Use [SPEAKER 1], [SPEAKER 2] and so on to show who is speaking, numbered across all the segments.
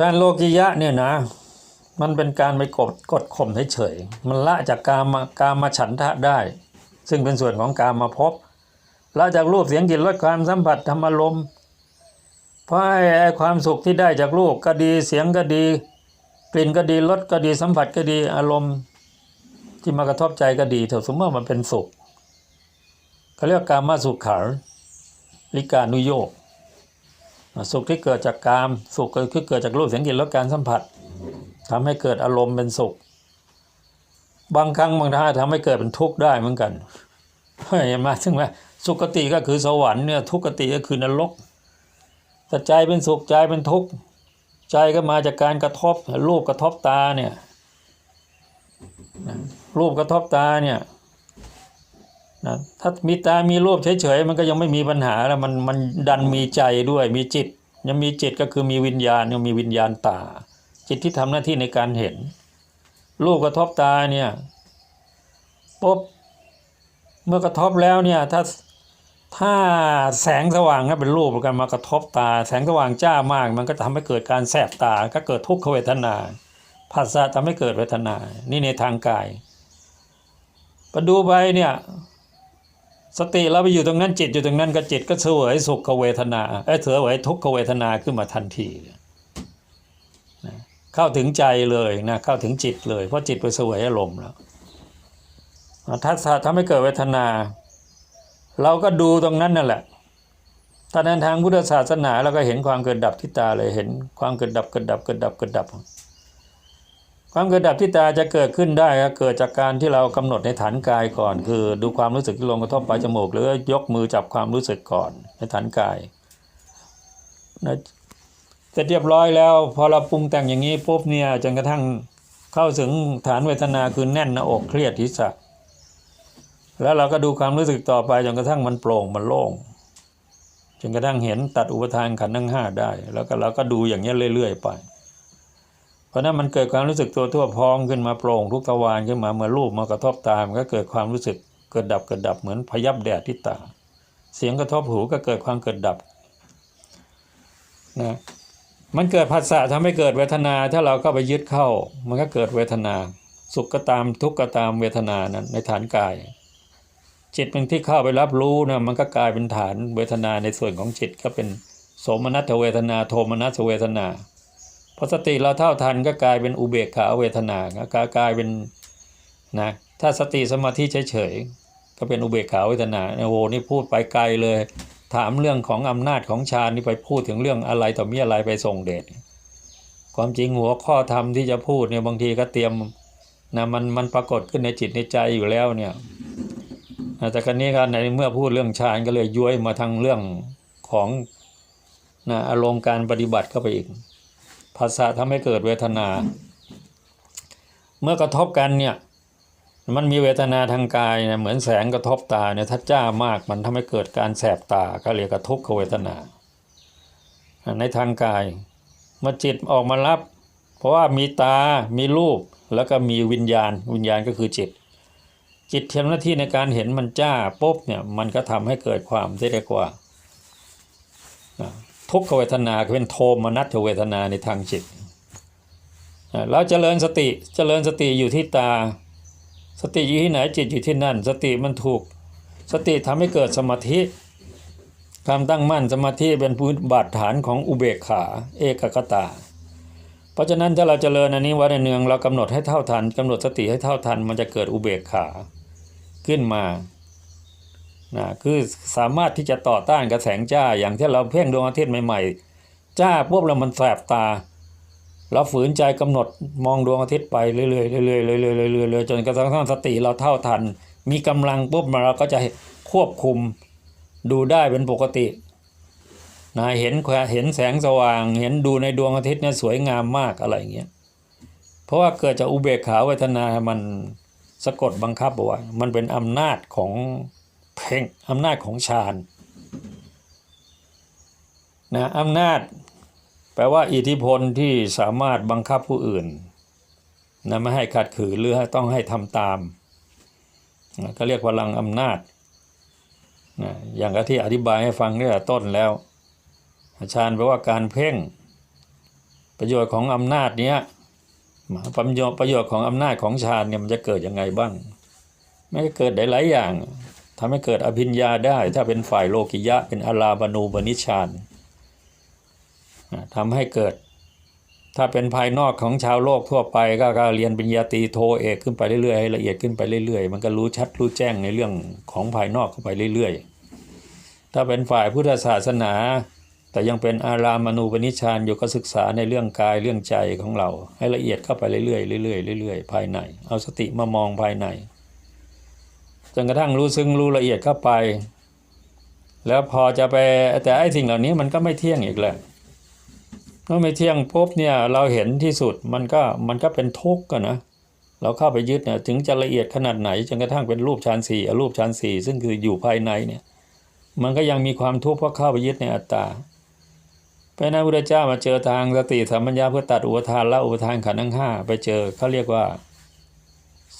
[SPEAKER 1] ฌานโลกิยะเนี่ยนะ มันเป็นการไปกดกดข่มเฉยๆมันละจากกามากามาฉันทะได้ ซึ่งเป็นส่วนของกามาพบละจากรูปเสียงกลิ่นรสความสัมผัสธรรมารมณ์เพราะไอ้ความสุขที่ได้จากรูปก็ดีเสียงก็ดี กลิ่นก็ดีรสก็ดีสัมผัสก็ดีอารมณ์ ที่มากระทบใจก็ดีแต่สมมติว่ามันเป็นสุขเขาเรียกการมาสุขขังลิกานุโยก สุขที่เกิดจากกามสุขก็คือเกิดจากรูปเสียงกลิ่นรสการสัมผัสทำให้เกิดอารมณ์เป็นสุข บางครั้งบางท่าทำให้เกิดเป็นทุกข์ได้เหมือนกันเห็นไหมซึ่งว่าสุขติก็คือสวรรค์เนี่ยทุกขติก็คือนรกแต่ใจเป็นสุขใจเป็นทุกข์ใจก็มาจากการกระทบรูปกระทบตาเนี่ยรูปกระทบตาเนี่ย นะถ้ามีตามีรูปเฉยๆมันก็ยังไม่มีปัญหาแล้วมันมันดันมีใจด้วยมีจิต ยังมีจิตก็คือมีวิญญาณยังมีวิญญาณตา จิตที่ทำหน้าที่ในการเห็น รูปกระทบตาเนี่ยปุ๊บเมื่อกระทบแล้วเนี่ยถ้าถ้าแสงสว่างก็เป็นรูปกันมากระทบตา แสงสว่างจ้ามาก มันก็ทำให้เกิดการแสบตาก็เกิดทุกขเวทนาภาษาทำให้เกิดเวทนา นี่ในทางกายพอดูไปเนี่ย สติเราไปอยู่ตรงนั้นจิตอยู่ตรงนั้นก็จิตก็เสวยสุขเวทนาเอ้เสวยทุกขเวทนาขึ้นมาทันทีนะเข้าถึงใจเลยนะเข้าถึงจิตเลย เพราะจิตไปเสวยอารมณ์แล้วถ้าทำให้เกิดเวทนา เราก็ดูตรงนั้นนั่นแหละถ้าในทางพุทธศาสนาเราก็เห็นความเกิดดับที่ตาเลยเห็นความเกิดดับเกิดดับเกิดดับเกิดดับ ความเกิดดับที่ตาจะเกิดขึ้นได้ก็เกิดจากการที่เรากำหนดในฐานกายก่อน คือดูความรู้สึกที่ลงกระทบปลายจมูก หรือยกมือจับความรู้สึกก่อนในฐานกายนะเสร็จเรียบร้อยแล้ว พอเราปรุงแต่งอย่างนี้ปุ๊บเนี่ยจนกระทั่งเข้าถึงฐานเวทนาคือแน่นหน้าอกเครียดทิศะแล้วเราก็ดูความรู้สึกต่อไปจนกระทั่งมันโปร่งมันโล่งจนกระทั่งเห็นตัดอุปทานขันธ์ทั้งห้าได้ แล้วก็เราก็ดูอย่างนี้เรื่อย ๆ ไป เพราะนั้นมันเกิดความรู้สึกตัวทั่วพร้อมขึ้นมาโปร่งทุกทวารขึ้นมาเมื่อรูปมากระทบตามันก็เกิดความรู้สึกเกิดดับเกิดดับเหมือนพยับแดดที่ตาเสียงกระทบหูก็เกิดความเกิดดับนะมันเกิดผัสสะทำให้เกิดเวทนา ถ้าเราก็ไปยึดเข้า มันก็เกิดเวทนา สุขก็ตามทุกข์ก็ตามเวทนานั้นในฐานกาย จิตเป็นที่เข้าไปรับรู้นะมันก็กลายเป็นฐานเวทนาในส่วนของจิตก็เป็นโสมนัสเวทนา โทมนัสเวทนา พอสติเราเท่าทันก็กลายเป็นอุเบกขาเวทนาก็กลายเป็นนะถ้าสติสมาธิเฉยๆก็เป็นอุเบกขาเวทนาโอ้โหนี่พูดไปไกลเลย ถามเรื่องของอำนาจของฌานนี่ไปพูดถึงเรื่องอะไรต่อมีอะไรไปส่งเดชความจริงหัวข้อธรรมที่จะพูดเนี่ยบางทีก็เตรียมนะมันมันปรากฏขึ้นในจิตในใจอยู่แล้วเนี่ยแต่ครั้นี้ครับในเมื่อพูดเรื่องฌานก็เลยย้วยมาทางเรื่องของนะอารมณ์การปฏิบัติเข้าไปอีก ภาษาทำให้เกิดเวทนา เมื่อกระทบกันเนี่ยมันมีเวทนาทางกายนะเหมือนแสงกระทบตาเนี่ยถ้าจ้ามากมันทำให้เกิดการแสบตาก็เรียกกระทุกขเวทนา ในทางกายเมื่อจิตออกมารับ เพราะว่ามีตา มีรูป แล้วก็มีวิญญาณ วิญญาณก็คือจิต จิตทำหน้าที่ในการเห็นมันจ้าปุ๊บเนี่ยมันก็ทำให้เกิดความที่เรียกว่า ทุกขเวทนาคือเป็นโทมนัสเวทนาในทางจิตเราเจริญสติเจริญสติอยู่ที่ตา สติอยู่ที่ไหนจิตอยู่ที่นั่น สติมันถูก สติทำให้เกิดสมาธิความตั้งมั่นสมาธิเป็นพื้นบาดฐานของอุเบกขา เอกกตา เพราะฉะนั้นถ้าเราเจริญอันนี้ไว้ในเนืองเรากำหนดให้เท่าทันกำหนดสติให้เท่าทันมันจะเกิดอุเบกขาขึ้นมา นะคือสามารถที่จะต่อต้านกระแสงจ้า อย่างที่เราเพ่งดวงอาทิตย์ใหม่ๆ จ้าปุ๊บแล้วมันแสบตา เราฝืนใจกำหนดมองดวงอาทิตย์ไปเรื่อยๆเรื่อยๆเรื่อยๆเรื่อยๆจนกระทั่งสติเราเท่าทัน มีกำลังปุ๊บเราก็จะควบคุมดูได้เป็นปกตินะเห็นเห็นแสงสว่าง เห็นดูในดวงอาทิตย์เนี่ยสวยงามมากอะไรเงี้ยเพราะว่าเกิดจากอุเบกขาเวทนา มันสะกดบังคับเอาไว้มันเป็นอำนาจของ เพ่งอำนาจของฌานนะอำนาจ แปลว่าอิทธิพลที่สามารถบังคับผู้อื่นนะไม่ให้ขัดขืนหรือต้องให้ทำตามนะก็เรียกพลังอำนาจนะอย่างที่อธิบายให้ฟังเนี่ยต้นแล้วฌานแปลว่าการเพ่งประโยชน์ของอำนาจเนี้ยประโยชน์ประโยชน์ของอำนาจของฌานเนี่ยมันจะเกิดยังไงบ้าง ไม่เกิดได้หลายอย่าง ทำให้เกิดอภิญญาได้ ถ้าเป็นฝ่ายโลกิยะ เป็นอาราบานูบนิชานอ่าทำให้เกิด ถ้าเป็นภายนอกของชาวโลกทั่วไปก็กเรียนปริญญาตรีโทเอกขึ้นไปเรื่อยๆให้ละเอียดขึ้นไปเรื่อยๆ มันก็รู้ชัดรู้แจ้งในเรื่องของภายนอกเข้าไปเรื่อยๆ ถ้าเป็นฝ่ายพุทธศาสนา แต่ยังเป็นอารามานูปนิชานอยู่ก็ศึกษาในเรื่องกายเรื่องใจของเรา ให้ละเอียดเข้าไปเรื่อยๆเรื่อยๆเรื่อยๆภายใน เอาสติมามองภายใน นกระทั่งรู้ซึ้งรู้ละเอียดเข้าไป แล้วพอจะไปแต่ไอ้สิ่งเหล่านี้มันก็ไม่เที่ยงอีกแหละเมื่อไม่เที่ยงปุ๊บเนี่ยเราเห็นที่สุดมันก็มันก็เป็นทุกข์กันนะเราเข้าไปยึดเนี่ยถึงจะละเอียดขนาดไหนจนกระทั่งเป็นรูปฌานสี่รูปฌานสี่ซึ่งคืออยู่ภายในเนี่ยมันก็ยังมีความทุกข์เพราะเข้าไปยึดในอัตตาเพระนั้นพระพุทธเจ้ามาเจอทางสติสัมปัญญาเพื่อตัดอุปทานและอุปทานขันธ์ทั้งห้าไปเจอเขาเรียกว่า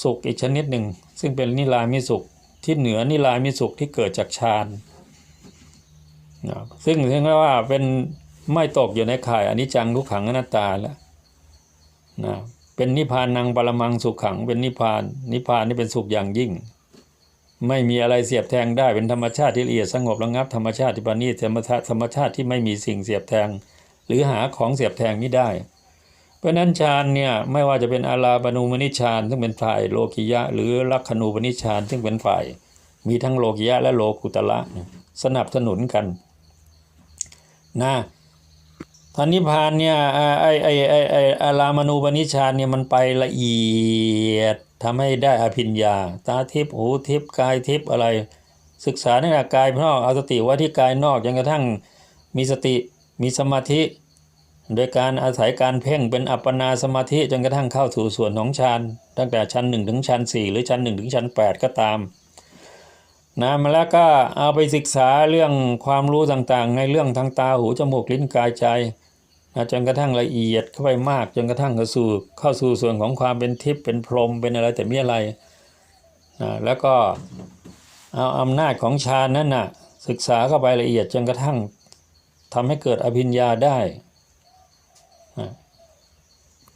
[SPEAKER 1] สุขอีกชนิดหนึ่ง ซึ่งเป็นนิรามิสุขที่เหนือนิรามิสุขที่เกิดจากฌานนะซึ่งเรียกว่าเป็นไม่ตกอยู่ในข่ายอนิจจังทุกขังอนัตตาแล้วนะเป็นนิพพานังปรมังสุขขัง เป็นนิพพาน นิพพานนี่เป็นสุขอย่างยิ่ง ไม่มีอะไรเสียบแทงได้เป็นธรรมชาติที่ละเอียดสงบระงับธรรมชาติที่ปาณีธรรมชาติธรรมชาติที่ไม่มีสิ่งเสียบแทง หรือหาของเสียบแทงไม่ได้ เพราะนั้นฌานเนี่ยไม่ว่าจะเป็นอาราบานูมนิชฌานซึ่งเป็นฝ่ายโลกิยะ หรือลักขณูปนิชฌานซึ่งเป็นฝ่าย มีทั้งโลกิยะและโลกุตละสนับสนุนกันนะท่านนิพานเนี่ยไอไอไอไออารามนูปนิชานเนี่ยมันไปละเอียดทำให้ได้อภิญญา ตาทิพย์หูทิพย์กายทิพย์อะไร ศึกษาในกายนอกเอาสติไว้ที่กายนอกจนกระทั่งมีสติมีสมาธิ โดยการอาศัยการเพ่งเป็นอัปปนาสมาธิจนกระทั่งเข้าสู่ส่วนของฌานตั้งแต่ชั้นหนึ่งถึงชั้นสี่หรือชั้นหนึ่งถึงชั้นแปดก็ตามนะมาแล้วก็เอาไปศึกษาเรื่องความรู้ต่างๆ ในเรื่องทางตาหูจมูกลิ้นกายใจนะจนกระทั่งละเอียดเข้าไปมากจนกระทั่งเข้าสู่เข้าสู่ส่วนของความเป็นทิพย์เป็นพรหมเป็นอะไรแต่มีอะไรนะแล้วก็เอาอำนาจของฌานนั้นนะ่ะศึกษาเข้าไปละเอียดจนกระทั่งทำให้เกิดอภิญญาได้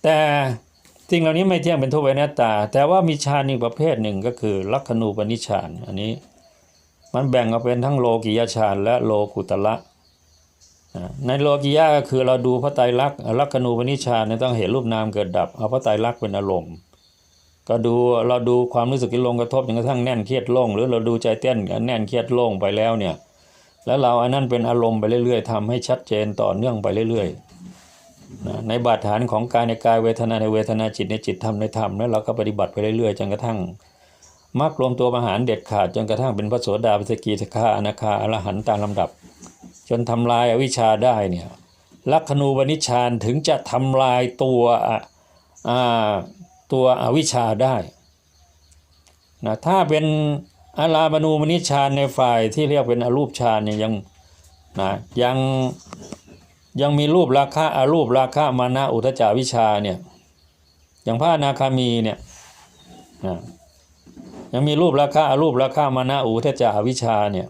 [SPEAKER 1] แต่สิ่งเหล่านี้ไม่เที่ยงเป็นทุกข์เป็นอนัตตา แต่ว่ามีฌานอีกประเภทหนึ่งก็คือลักขณูปนิชฌานอันนี้มันแบ่งออกเป็นทั้งโลกิยฌานและโลกุตละในโลกิยะก็คือเราดูพระไตรลักษณ์ลักขณูปนิชฌานเนี่ยต้องเห็นรูปนามเกิดดับเอาพระไตรลักษณ์เป็นอารมณ์ก็ดูเราดูความรู้สึกที่ลงกระทบจนกระทั่งแน่นเครียดโล่งหรือเราดูใจเต้นแน่นเครียดโล่งไปแล้วเนี่ยแล้วเราอันนั้นเป็นอารมณ์ไปเรื่อย ๆทำให้ชัดเจนต่อเนื่องไปเรื่อย ๆ ในบาดฐานของกายในกายเวทนาในเวทนาจิตในจิตธรรมในธรรมแล้วเราก็ปฏิบัติไปเรื่อยๆจนกระทั่งมรรครวมตัวมหารเด็ดขาดจนกระทั่งเป็นพระโสดาปิสกิทาคาอนาคาอรหันต์ตามลำดับ จนทำลายอวิชชาได้เนี่ยลักขณูปนิชฌานถึงจะทำลายตัวอะตัวอวิชชาได้นะถ้าเป็นอาราบณูปนิชฌานในฝ่ายที่เรียกเป็นอรูปฌานเนี่ยยังนะยัง ยังมีรูปราคะอารูปราคะมานะอุทจาวิชาเนี่ยอย่างพระอนาคามีเนี่ยนะยังมีรูปราคะอารูปราคะมานะอุทจาวิชาเนี่ย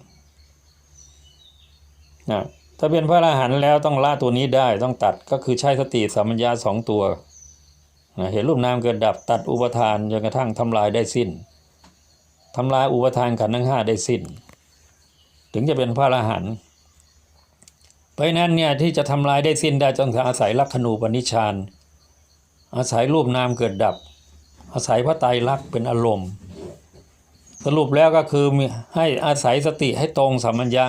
[SPEAKER 1] นะถ้าเป็นพระอรหันต์แล้วต้องละตัวนี้ได้ต้องตัดก็คือใช้สติสัมปัญญาสองตัวนะเห็นรูปนามเกิดดับตัดอุปทานจนกระทั่งทำลายได้สิ้นทำลายอุปทานขันธ์ทั้งห้าได้สิ้น ถึงจะเป็นพระอรหันต์ เพราะนั้นเนี่ยที่จะทำลายได้สิ้นได้ต้องอาศัยลักขณูปนิชานอาศัยรูปนามเกิดดับ อาศัยพระไตรลักษณ์เป็นอารมณ์ สรุปแล้วก็คือให้อาศัยสติให้ตรงสัมมัญญะ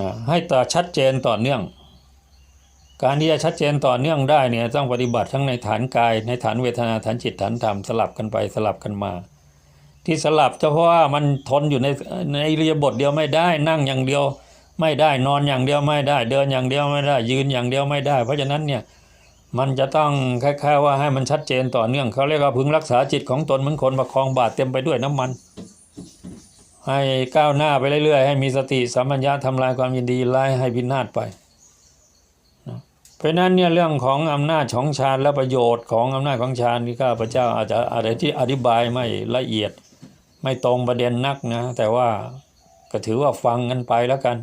[SPEAKER 1] นะให้ต่อชัดเจนต่อเนื่อง การที่จะชัดเจนต่อเนื่องได้เนี่ยต้องปฏิบัติทั้งในฐานกายในฐานเวทนาฐานจิตฐานธรรมสลับกันไปสลับกันมา ที่สลับก็เพราะว่ามันทนอยู่ในในอิริยาบถเดียวไม่ได้นั่งอย่างเดียว ไม่ได้นอนอย่างเดียวไม่ได้ เดินอย่างเดียวไม่ได้ ยืนอย่างเดียวไม่ได้ เพราะฉะนั้นเนี่ยมันจะต้องคล้ายๆว่าให้มันชัดเจนต่อเนื่องเขาเรียกว่าพึงรักษาจิตของตนเหมือนคนประคองบาตรเต็มไปด้วยน้ำมัน ให้ก้าวหน้าไปเรื่อยๆ ให้มีสติสัมปัญญะทำลายความยินดีไล่ให้พินาศไปเพราะนั้นเนี่ยเรื่องของอำนาจของฌานและประโยชน์ของอำนาจของฌานที่ข้าพเจ้าอาจจะอะไรที่อธิบายไม่ละเอียด ไม่ตรงประเด็นนักนะ แต่ว่าก็ถือว่าฟังกันไปแล้วกัน